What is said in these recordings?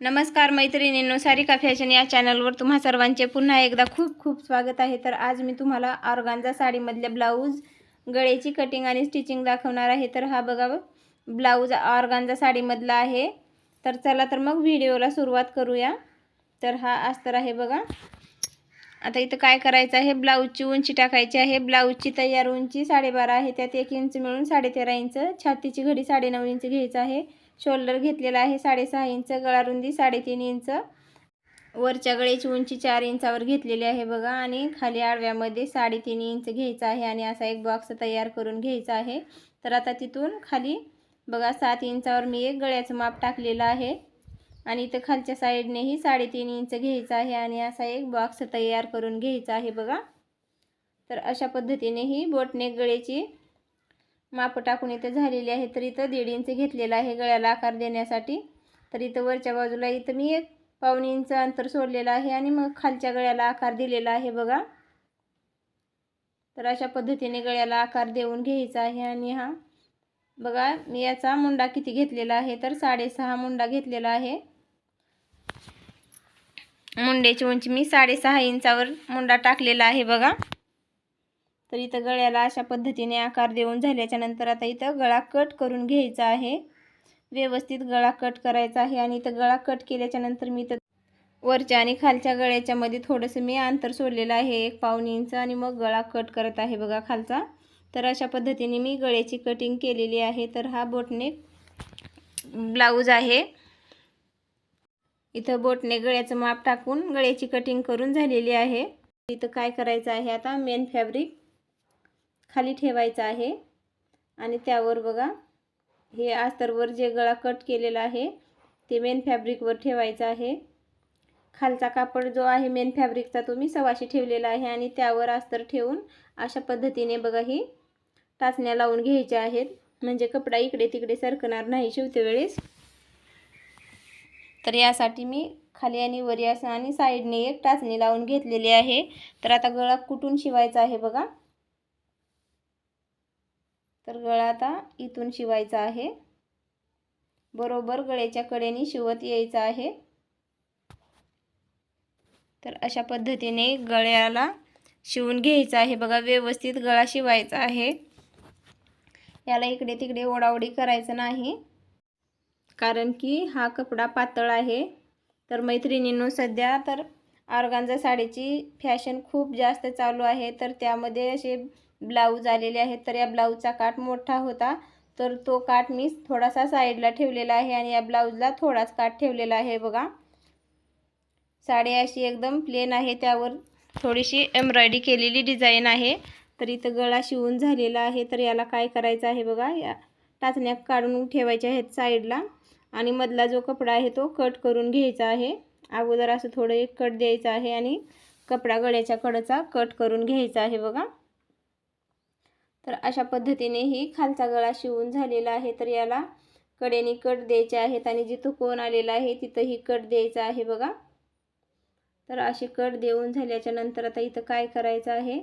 नमस्कार मैत्रिणींनो सारिका फॅशन या चॅनलवर तुम्हा सर्वांचे पुन्हा एकदा खूप खूप स्वागत आहे. तर आज मी तुम्हाला ऑर्गांजा साडीमधल्या ब्लाऊज गळ्याची कटिंग आणि स्टिचिंग दाखवणार आहे. तर हा बघा ब्लाऊज ऑर्गांजा साडीमधला आहे. तर चला तर मग व्हिडिओला सुरुवात करूया. तर हा अस्तर आहे बघा. आता इथं काय करायचं आहे? ब्लाऊजची उंची टाकायची आहे. ब्लाऊजची तयार उंची साडेबारा आहे. त्यात एक इंच मिळून साडेतेरा इंच छातीची घडी साडेनऊ इंच घ्यायचं आहे. शोल्डर घेतलेला आहे साडेसहा इंच गळारुंदी साडेतीन इंच. वरच्या गळ्याची उंची चार इंचावर घेतलेली आहे बघा. आणि खाली आडव्यामध्ये साडेतीन इंच घ्यायचा आहे आणि असा एक बॉक्स तयार करून घ्यायचा आहे. तर आता तिथून खाली बघा सात इंचावर मी एक गळ्याचं माप टाकलेलं आहे. आणि इथं खालच्या साईडनेही साडेतीन इंच घ्यायचं आहे आणि असा एक बॉक्स तयार करून घ्यायचा आहे बघा. तर अशा पद्धतीने ही बोटने गळ्याची माप टाकून इथं झालेली आहे. तर इथं दीड इंच घेतलेलं आहे गळ्याला आकार देण्यासाठी. तर इथं वरच्या बाजूला इथं मी एक पाऊण इंच अंतर सोडलेलं आहे आणि मग खालच्या गळ्याला आकार दिलेला आहे बघा. तर अशा पद्धतीने गळ्याला आकार देऊन घ्यायचा आहे आणि हा बघा मी याचा मुंडा किती घेतलेला आहे? तर साडेसहा मुंडा घेतलेला आहे. मुंड्याची उंची मी साडेसहा इंचावर मुंडा टाकलेला आहे बघा. तर इथं गळ्याला अशा पद्धतीने आकार देऊन झाल्याच्यानंतर आता इथं गळा कट करून घ्यायचा आहे. व्यवस्थित गळा कट करायचा आहे आणि इथं गळा कट केल्याच्यानंतर मी इथं वरच्या आणि खालच्या गळ्याच्यामध्ये थोडंसं मी अंतर सोडलेलं आहे एक पाऊण इंच आणि मग गळा कट करत आहे बघा खालचा. तर अशा पद्धतीने मी गळ्याची कटिंग केलेली आहे. तर हा बोटनेक ब्लाऊज आहे. इथं बोटने गळ्याचं माप टाकून गळ्याची कटिंग करून झालेली आहे. इथं काय करायचं आहे आता? मेन फॅब्रिक खाली ठेवायचं आहे. आणि त्यावर बघा हे अस्तरवर जे गळा कट केलेला आहे ते मेन फॅब्रिकवर ठेवायचं आहे. खालचा कापड जो आहे मेन फॅब्रिकचा तो मी सवाशी ठेवलेला आहे. आणि त्यावर अस्तर ठेवून अशा पद्धतीने बघा ही टाचण्या लावून घ्यायच्या आहेत. म्हणजे कपडा इकडे तिकडे सरकणार नाही शिवते वेळेस. तर यासाठी मी खाली आणि वरी असं आणि साईडने एक टाचणी लावून घेतलेली आहे. तर आता गळा कुठून शिवायचा आहे बघा. तर गळा आता इथून शिवायचा आहे. बरोबर गळ्याच्या कडेने शिवत यायचा आहे. तर अशा पद्धतीने गळ्याला शिवून घ्यायचा आहे. बघा व्यवस्थित गळा शिवायचा आहे. याला इकडे तिकडे ओढाओढी करायचं नाही. कारण की हा कपडा पातळ आहे. तर मैत्रिणींनो सध्या तर ऑर्गांजा साडीची फॅशन खूप जास्त चालू आहे. तर त्यामध्ये असे ब्लाऊज आलेले आहेत तर या ब्लाऊजचा काठ मोठा होता. तर तो काठ मी थोडासा साईडला ठेवलेला आहे आणि या ब्लाऊजला थोडाच काठ ठेवलेला आहे बघा. साडी अशी एकदम प्लेन आहे त्यावर थोडीशी एम्ब्रॉयडरी केलेली डिझाईन आहे. तर इथं गळा शिवून झालेला आहे तर याला काय करायचं आहे बघा या टाचण्या काढून ठेवायच्या आहेत साईडला. आणि मधला जो कपडा आहे तो कट करून घ्यायचा आहे. अगोदर असं थोडं एक कट द्यायचं आहे आणि कपडा गळ्याच्या कडचा कट करून घ्यायचा आहे बघा. तर अशा पद्धतीने ही खालचा गळा शिवून झालेला आहे. तर याला कडेने कट द्यायचे आहेत आणि जिथं कोण आलेला आहे तिथंही कट द्यायचा आहे बघा. तर असे कट देऊन झाल्याच्यानंतर आता इथं काय करायचं आहे?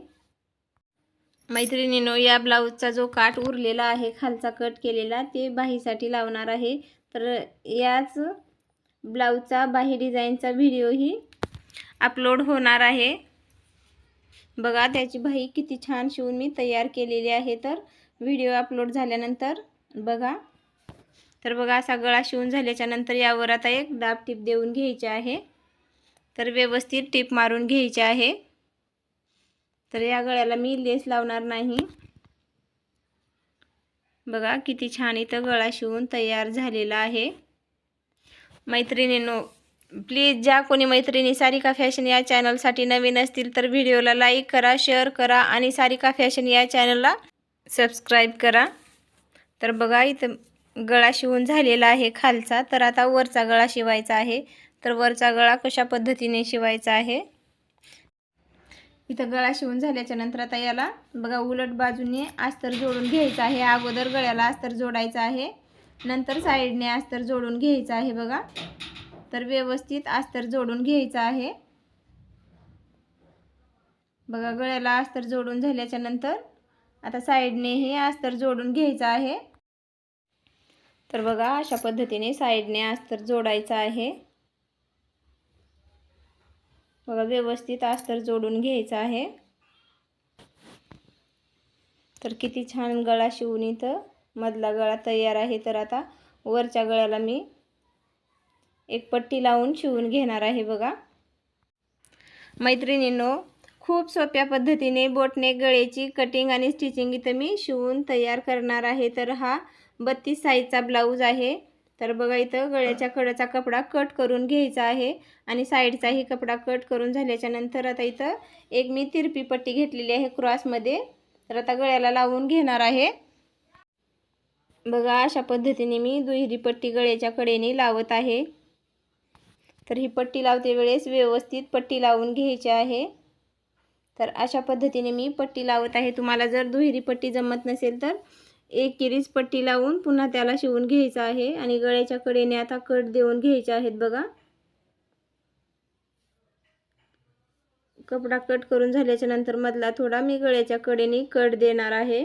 मैत्रिणीनो या ब्लाऊजचा जो काठ उरलेला आहे खालचा कट केलेला ते बाहीसाठी लावणार आहे. तर याच ब्लाऊजचा बाही डिझाईनचा व्हिडिओही अपलोड होणार आहे. बघा त्याची बाही किती छान शिवून मी तयार केलेली आहे. तर व्हिडिओ अपलोड झाल्यानंतर बघा. तर बघा असा गळा शिवून झाल्याच्यानंतर यावर आता एक दाब टीप देऊन घ्यायचे आहे. तर व्यवस्थित टीप मारून घ्यायचे आहे. तर या गळ्याला मी लेस लावणार नाही. बघा किती छान इथं गळा शिवून तयार झालेला आहे. मैत्रिणीनो प्लीज ज्या कोणी मैत्रिणी सारिका फॅशन या चॅनलसाठी नवीन असतील तर व्हिडिओला लाईक करा शेअर करा आणि सारिका फॅशन या चॅनलला सबस्क्राईब करा. तर बघा इथं गळा शिवून झालेला आहे खालचा. तर आता वरचा गळा शिवायचा आहे. तर वरचा गळा कशा पद्धतीने शिवायचा आहे? इथं गळा शिवून झाल्याच्यानंतर आता याला बघा उलट बाजूने अस्तर जोडून घ्यायचं आहे. अगोदर गळ्याला अस्तर जोडायचं आहे. नंतर साईडने अस्तर जोडून घ्यायचं आहे बघा. तर व्यवस्थित अस्तर जोडून घ्यायचं आहे. बघा गळ्याला अस्तर जोडून झाल्याच्यानंतर आता साईडनेही अस्तर जोडून घ्यायचं आहे. तर बघा अशा पद्धतीने साईडने अस्तर जोडायचं आहे. बघा व्यवस्थित अस्तर जोडून घ्यायचं आहे. तर किती छान गळा शिवून इथं मधला गळा तयार आहे. तर आता वरच्या गळ्याला मी एक पट्टी लावून शिवून घेणार आहे बघा. मैत्रिणींनो खूप सोप्या पद्धतीने बोटने गळ्याची कटिंग आणि स्टिचिंग इथं मी शिवून तयार करणार आहे. तर हा बत्तीस साईजचा ब्लाऊज आहे. तर बघा इथं गळ्याच्या कडेचा कपडा कट करून घ्यायचा आहे आणि साईडचाही कपडा कट करून झाल्याच्यानंतर आता इथं एक मी तिरपी पट्टी घेतलेली आहे क्रॉसमध्ये तर आता गळ्याला लावून घेणार आहे. बघा अशा पद्धतीने मी दुहेरी पट्टी गळ्याच्या कडेने लावत आहे. तर ही पट्टी लावते वेळेस व्यवस्थित पट्टी लावून घ्यायची आहे. तर अशा पद्धतीने मी पट्टी लावत आहे. तुम्हाला जर दुहेरी पट्टी जमत नसेल तर एक किरीज पट्टी लावून पुन्हा त्याला शिवून घ्यायचं आहे आणि गळ्याच्या कडेने आता कट देऊन घ्यायचे आहेत बघा. कपडा कट करून झाल्याच्यानंतर मधला थोडा मी गळ्याच्या कडेने कट देणार आहे.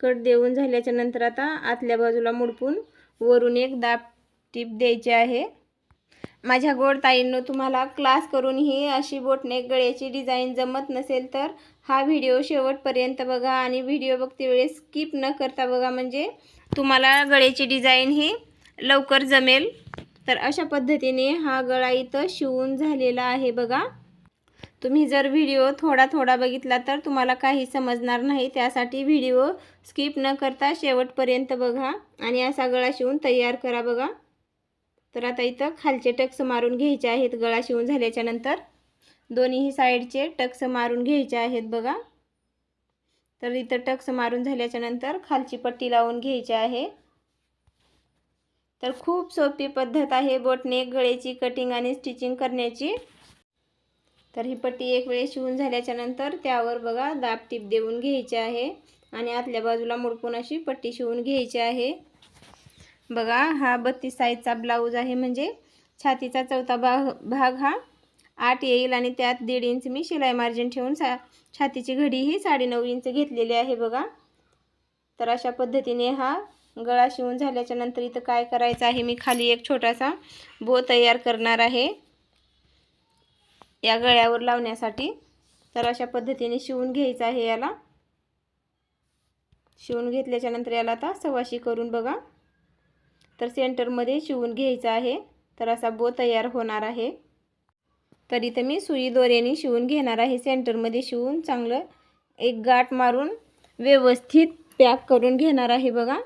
कट देऊन झाल्याच्यानंतर आता आतल्या बाजूला मुडपून वरून एक दाब टीप द्यायची आहे. माझ्या गोडताईंनो तुम्हाला क्लास करून ही अशी बोटने गळ्याची डिझाईन जमत नसेल तर हा व्हिडिओ शेवटपर्यंत बघा आणि व्हिडिओ बघते वेळेस स्किप न करता बघा. म्हणजे तुम्हाला गळ्याची डिझाईन ही लवकर जमेल. तर अशा पद्धतीने हा गळा इथं शिवून झालेला आहे बघा. तुम्ही जर व्हिडिओ थोडा थोडा बघितला तर तुम्हाला काही समजणार नाही. त्यासाठी व्हिडिओ स्किप न करता शेवटपर्यंत बघा आणि असा गळा शिवून तयार करा बघा. तर आता इथं खालचे टक्स मारून घ्यायचे आहेत. गळा शिवून झाल्याच्यानंतर दोन्हीही साईडचे टक्स मारून घ्यायचे आहेत बघा. तर इथं टक्स मारून झाल्याच्यानंतर खालची पट्टी लावून घ्यायची आहे. तर खूप सोपी पद्धत आहे बोटने गळ्याची कटिंग आणि स्टिचिंग करण्याची. तर ही पट्टी एक वेळेस शिवून झाल्याच्यानंतर त्यावर बघा दाब टीप देऊन घ्यायची आहे. आणि आतल्या बाजूला मुडपून अशी पट्टी शिवून घ्यायची आहे. बघा हा बत्तीस साईजचा ब्लाऊज आहे. म्हणजे छातीचा चौथा भाग भाग हा आठ येईल आणि त्यात दीड इंच मी शिलाई मार्जिन ठेवून सा छातीची घडी ही साडेनऊ इंच घेतलेली आहे बघा. तर अशा पद्धतीने हा गळा शिवून झाल्याच्यानंतर इथं काय करायचं आहे मी खाली एक छोटासा बो तयार करणार आहे. या गळ्यावर लावण्यासाठी तर अशा पद्धतीने शिवून घ्यायचं आहे याला. शिवून घेतल्याच्या नंतर याला आता सवाशी करून बघा. तर सेंटरमध्ये शिवून घ्यायचं आहे. तर असा बो तयार होणार आहे. तर इथं मी सुई दोऱ्याने शिवून घेणार आहे. सेंटरमध्ये शिवून चांगलं एक गाठ मारून व्यवस्थित पॅक करून घेणार आहे बघा.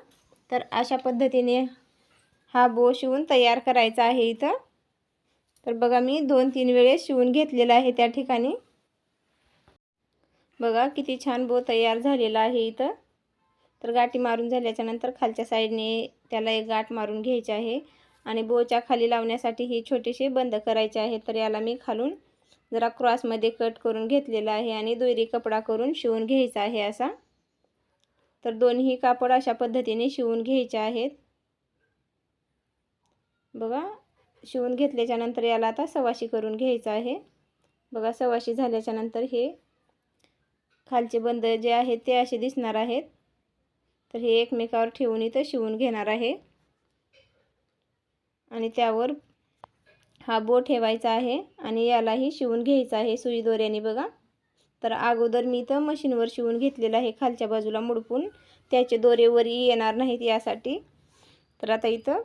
तर अशा पद्धतीने हा बो शिवून तयार करायचा आहे इथं. तर बघा मी दोन तीन वेळेस शिवून घेतलेला आहे त्या ठिकाणी. बघा किती छान बो तयार झालेला आहे इथं. तर गाठी मारून झाल्याच्यानंतर खालच्या साईडने त्याला एक गाठ मारून घ्यायची आहे. आणि बोच्या खाली लावण्यासाठी ही छोटेसे बंद करायचे आहे तर याला मी खालून जरा क्रॉसमध्ये कट करून घेतलेला आहे आणि दोरी कपडा करून शिवून घ्यायचा आहे असा. तर दोन्ही कापड अशा पद्धतीने शिवून घ्यायचे आहेत. बघा शिवून घेतल्याच्या नंतर याला आता सवाशी करून घ्यायचं आहे. बघा सवाशी झाल्याच्यानंतर हे खालचे बंद जे आहेत ते असे दिसणार आहेत. तर हे एकमेकावर ठेवून इथं शिवून घेणार आहे. आणि त्यावर हा बो ठेवायचा आहे आणि यालाही शिवून घ्यायचा आहे सुई दोऱ्याने बघा. तर अगोदर मी इथं मशीनवर शिवून घेतलेलं आहे खालच्या बाजूला मुडपून. त्याचे दोरेवरही येणार नाहीत यासाठी. तर आता इथं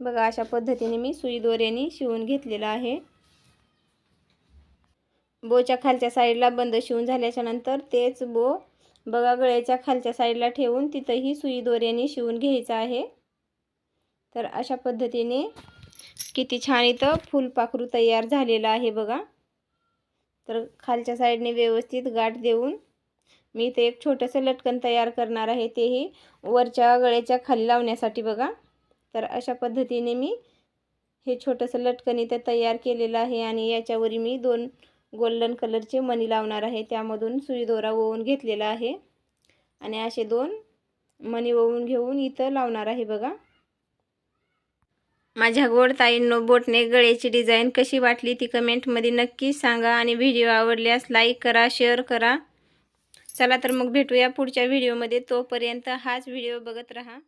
बघा अशा पद्धतीने मी सुई दोऱ्याने शिवून घेतलेलं आहे. बोच्या खालच्या साईडला बंद शिवून झाल्याच्यानंतर तेच बो बघा गळ्याच्या खालच्या साईडला ठेवून तिथंही सुई दोऱ्याने शिवून घ्यायचं आहे. तर अशा पद्धतीने किती छान इथं फुलपाखरू तयार झालेलं आहे बघा. तर खालच्या साईडने व्यवस्थित गाठ देऊन मी इथे एक छोटंसं लटकन तयार करणार आहे तेही वरच्या गळ्याच्या खाली लावण्यासाठी बघा. तर अशा पद्धतीने मी हे छोटंसं लटकन इथे तयार केलेलं आहे आणि याच्यावर मी दोन गोल्डन कलरचे मणी लावणार आहे. त्यामधून सुई दोरा ओवून घेतलेला आहे. आणि असे दोन मणी ओवून घेऊन इथं लावणार आहे बघा. माझ्या गोड ताईंनो बोटने गळ्याची डिझाईन कशी वाटली ती कमेंटमध्ये नक्की सांगा आणि व्हिडिओ आवडल्यास लाईक करा शेअर करा. चला तर मग भेटूया पुढच्या व्हिडिओमध्ये. तोपर्यंत हाच व्हिडिओ बघत राहा.